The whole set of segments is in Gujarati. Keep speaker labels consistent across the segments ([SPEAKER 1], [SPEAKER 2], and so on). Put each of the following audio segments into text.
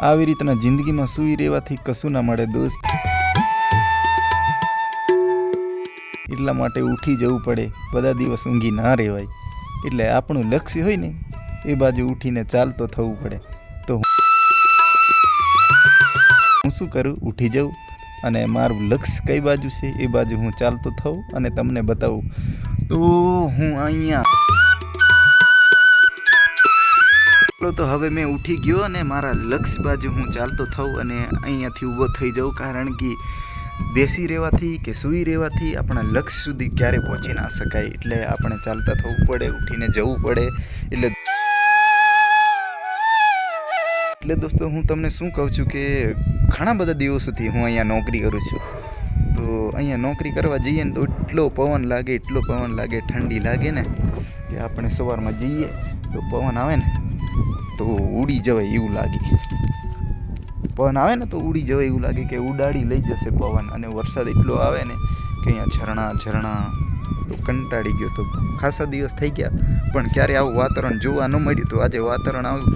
[SPEAKER 1] આવી રીતના જિંદગીમાં સૂઈ રહેવાથી કશું ના મળે દોસ્ત. એટલા માટે ઉઠી જવું પડે. બધા દિવસ ઊંઘી ના રહેવાય. એટલે આપણું લક્ષ્ય હોય ને, એ બાજુ ઉઠીને ચાલતો થવું પડે. તો હું શું કરું? ઉઠી જાઉં અને મારું લક્ષ્ય કઈ બાજુ છે? એ બાજુ હું ચાલતો થઉં અને તમને બતાવું. તો હું અહીંયા એટલો તો હવે મેં ઉઠી ગયો અને મારા લક્ષ્ય બાજુ હું ચાલતો થઉં અને અહીંયાથી ઊભો થઈ જાઉં. કારણ કે બેસી રહેવાથી કે સૂઈ રહેવાથી આપણા લક્ષ્ય સુધી ક્યારે પહોંચી ના શકાય. એટલે આપણે ચાલતા થવું પડે, ઉઠીને જવું પડે. એટલે એટલે દોસ્તો, હું તમને શું કહું છું કે ઘણા બધા દિવસોથી હું અહીંયા નોકરી કરું છું. તો અહીંયા નોકરી કરવા જઈએ ને તો એટલો પવન લાગે, એટલો પવન લાગે, ઠંડી લાગે ને, કે આપણે સવારમાં જઈએ તો પવન આવે ને તો ઉડી જવાય એવું લાગે. પવન આવે ને તો ઉડી જવાય એવું લાગે કે ઉડાડી લઈ જશે પવન અને વરસાદ એટલો આવે ને કે અહીંયા ઝરણા ઝરણા કંટાળી ગયો તો. ખાસા દિવસ થઈ ગયા, પણ ક્યારે આવું વાતાવરણ જોવા ન મળ્યું તો આજે વાતાવરણ આવું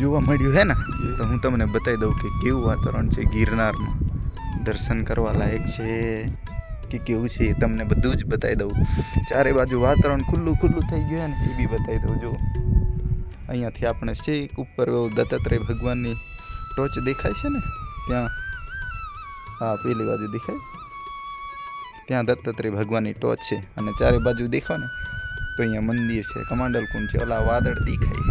[SPEAKER 1] જોવા મળ્યું હે ને? તો હું તમને બતાવી દઉં કે કેવું વાતાવરણ છે ગિરનારમાં. દર્શન કરવા લાયક છે કે કેવું છે એ તમને બધું જ બતાવી દઉં. ચારે બાજુ વાતાવરણ ખુલ્લું ખુલ્લું થઈ ગયું ને, એ બી બતાવી દઉં. જો અહીંયાથી આપણે છેક ઉપર દત્તાત્રેય ભગવાનની ટોચ દેખાય છે ને? ત્યાં. હા, પેલી બાજુ દેખાય. ત્યાં દત્તાત્રેય ભગવાનની ટોચ છે અને ચારે બાજુ દેખો ને, તો અહીંયા મંદિર છે, કમાંડલ કુંડ છે, ઓલા વાદળ દેખાય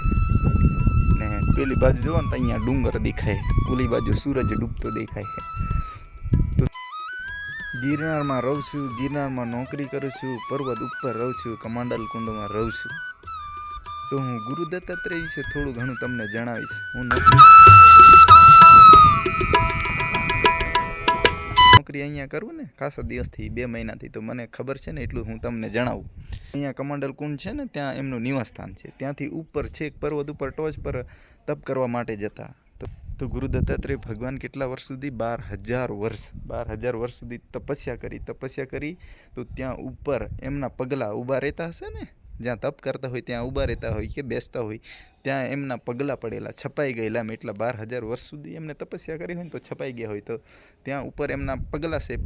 [SPEAKER 1] ને પેલી બાજુ જુઓ ને, તો અહીંયા ડુંગર દેખાય ઓલી બાજુ સૂરજ ડૂબતો દેખાય છે. ગિરનારમાં રહું છું, ગિરનારમાં નોકરી કરું છું, પર્વત ઉપર રહું છું, કમાંડલ કુંડમાં રહું છું. તો હું ગુરુ દત્તાત્રેય વિશે થોડું ઘણું તમને જણાવીશ. હું નોકરી અહીંયા કરું ને, ખાસા દિવસથી, બે મહિનાથી, તો મને ખબર છે ને એટલું હું તમને જણાવું. અહીંયા કમાંડલ કુંડ છે ને, ત્યાં એમનું નિવાસસ્થાન છે. ત્યાંથી ઉપર છેક પર્વત ઉપર ટોચ પર તપ કરવા માટે જતા. તો ગુરુ દત્તાત્રેય ભગવાન કેટલા વર્ષ સુધી? બાર હજાર વર્ષ. બાર હજાર વર્ષ સુધી તપસ્યા કરી તપસ્યા કરી, તો ત્યાં ઉપર એમના પગલાં ઊભા રહેતા હશે ને? જ્યાં તપ કરતા હોય ત્યાં ઊભા રહેતા હોય કે બેસતા હોય, ત્યાં એમના પગલાં પડેલા, છપાઈ ગયેલા એમ એટલા બાર હજાર વર્ષ સુધી એમને તપસ્યા કરી હોય ને તો છપાઈ ગયા હોય તો ત્યાં ઉપર એમના પગલાં છે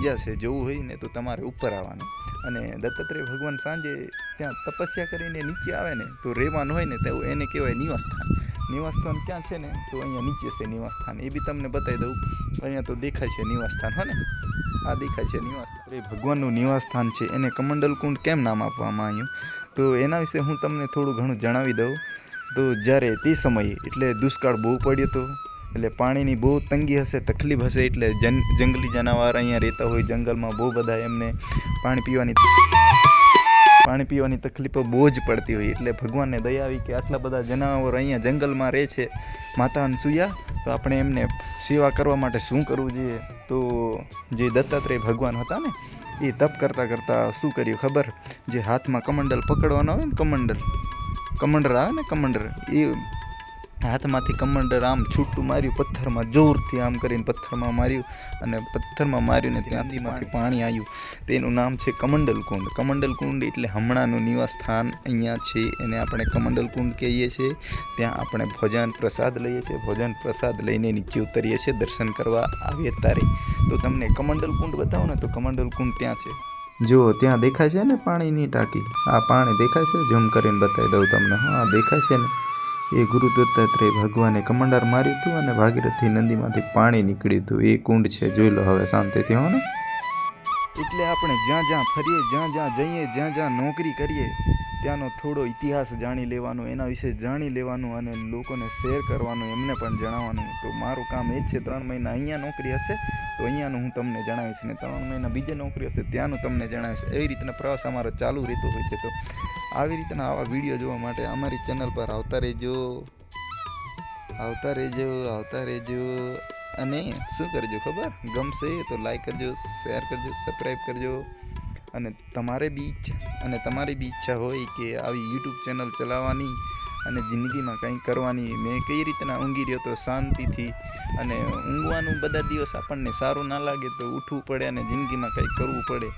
[SPEAKER 1] જ્યાં છે. જોવું હોય ને તો તમારે ઉપર આવવાનું. અને દત્તાત્રેય ભગવાન સાંજે ત્યાં તપસ્યા કરીને નીચે આવે ને તો રહેવાનું હોય ને તો એને કહેવાય નિવાસસ્થાન ક્યાં છે ને? તો અહીંયા નીચે છે નિવાસસ્થાન. એ બી તમને બતાવી દઉં. અહીંયા તો દેખાય છે નિવાસસ્થાન, હો ને? આ દેખાય છે નિવાસસ્થાન. એ ભગવાનનું નિવાસસ્થાન છે. એને કમંડલ કુંડ કેમ નામ આપવામાં આવ્યું? તો એના વિશે હું તમને થોડું ઘણું જણાવી દઉં. તો જ્યારે તે સમયે, એટલે દુષ્કાળ બહુ પડ્યો હતો એટલે પાણીની બહુ તંગી હશે, તકલીફ હશે, એટલે જન, જંગલી જનાવર અહીંયા રહેતા હોય, જંગલમાં બહુ બધા એમને પાણી પીવાની પાણી પીવાની તકલીફો બહુ જ પડતી હોય. એટલે ભગવાનને દયા આવી કે આટલા બધા જનાવર અહીંયા જંગલમાં રહે છે, માતા અનસુયા તો આપણે એમને સેવા કરવા માટે શું કરવું જોઈએ? તો જે દત્તાત્રેય ભગવાન હતા ને, એ તપ કરતાં કરતાં શું કર્યું ખબર? જે હાથમાં કમંડલ પકડવાનો આવે ને, કમંડલ. કમંડર આવે ને કમંડર એ હાથમાંથી કમાન્ડર આમ છૂટું માર્યું, પથ્થરમાં જોરથી આમ કરીને પથ્થરમાં માર્યું અને પથ્થરમાં માર્યું ને ત્યાંથી પાણી આવ્યું તેનું નામ છે કમંડલ કુંડ કમંડલ કુંડ એટલે હમણાંનું નિવાસ સ્થાન અહીંયા છે એને આપણે કમંડલ કુંડ કહીએ છીએ. ત્યાં આપણે ભોજન પ્રસાદ લઈએ છીએ. ભોજન પ્રસાદ લઈને નીચે ઉતરીએ છીએ. દર્શન કરવા આવીએ તારે. તો તમને કમંડલ કુંડ બતાવો ને તો કમંડલ કુંડ ત્યાં છે. જો, ત્યાં દેખાય છે ને પાણીની ટાંકી? આ પાણી દેખાય છે? ઝૂમ કરીને બતાવી દઉં તમને. હા, દેખાય છે ને. એ ગુરુ દત્તાત્રેય ભગવાને કમંડાર માર્યું હતું અને ભાગીરથી નદીમાંથી પાણી નીકળ્યું હતું એ કુંડ છે, જોઈ લો હવે શાંતિથી, હો એટલે આપણે જ્યાં જ્યાં ફરીએ, જ્યાં જ્યાં જઈએ, જ્યાં જ્યાં નોકરી કરીએ, ત્યાંનો થોડો ઇતિહાસ જાણી લેવાનો, એના વિશે જાણી લેવાનું અને લોકોને શેર કરવાનું, એમને પણ જણાવવાનું. તો મારું કામ એ જ છે, ત્રણ મહિના અહીંયા નોકરી હશે, તો અહીંયાનું હું તમને જણાવીશ ને ત્રણ મહિના બીજે નોકરી હશે, ત્યાંનું તમને જણાવીશ. એવી રીતના પ્રવાસ અમારો ચાલુ રહેતો હોય છે. તો આવી રીતના આવા વીડિયો જોવા માટે અમારી ચેનલ પર આવતા રહેજો. આવતા રહેજો આવતા રહેજો. અને શું કરજો ખબર? ગમશે તો લાઈક કરજો શેર કરજો સબસ્ક્રાઈબ કરજો. અને તમારે બી ઈચ્છા, અને તમારી બી ઈચ્છા હોય કે આવી યુટ્યુબ ચેનલ ચલાવવાની અને જિંદગીમાં કંઈ કરવાની, મેં કઈ રીતના ઊંઘી રહ્યો તો શાંતિથી અને ઊંઘવાનું બધા દિવસ આપણને સારું ના લાગે તો ઉઠવું પડે અને જિંદગીમાં કંઈ કરવું પડે.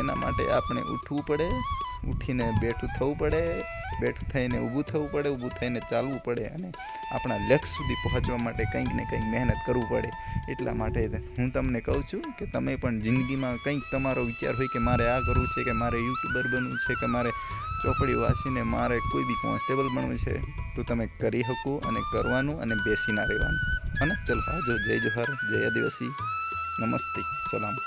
[SPEAKER 1] એના માટે આપણે ઉઠવું પડે. ઉઠીને બેઠું થવું પડે, બેઠું થઈને ઊભું થવું પડે, ઊભું થઈને ચાલવું પડે અને આપણા લક્ષ્ય સુધી પહોંચવા માટે કંઈક ને કંઈક મહેનત કરવું પડે. એટલા માટે હું તમને કહું છું કે તમે પણ જિંદગીમાં કંઈક તમારો વિચાર હોય કે મારે આ કરવું છે, કે મારે યુટ્યુબર બનવું છે, કે મારે ચોપડી વાંચીને મારે કોઈ બી કોન્સ્ટેબલ બનવું છે, તો તમે કરી શકો અને કરવાનું અને બેસી ના રહેવાનું અને ચલો આજો જય જોહર જય આદિવાસી. નમસ્તે. સલામ.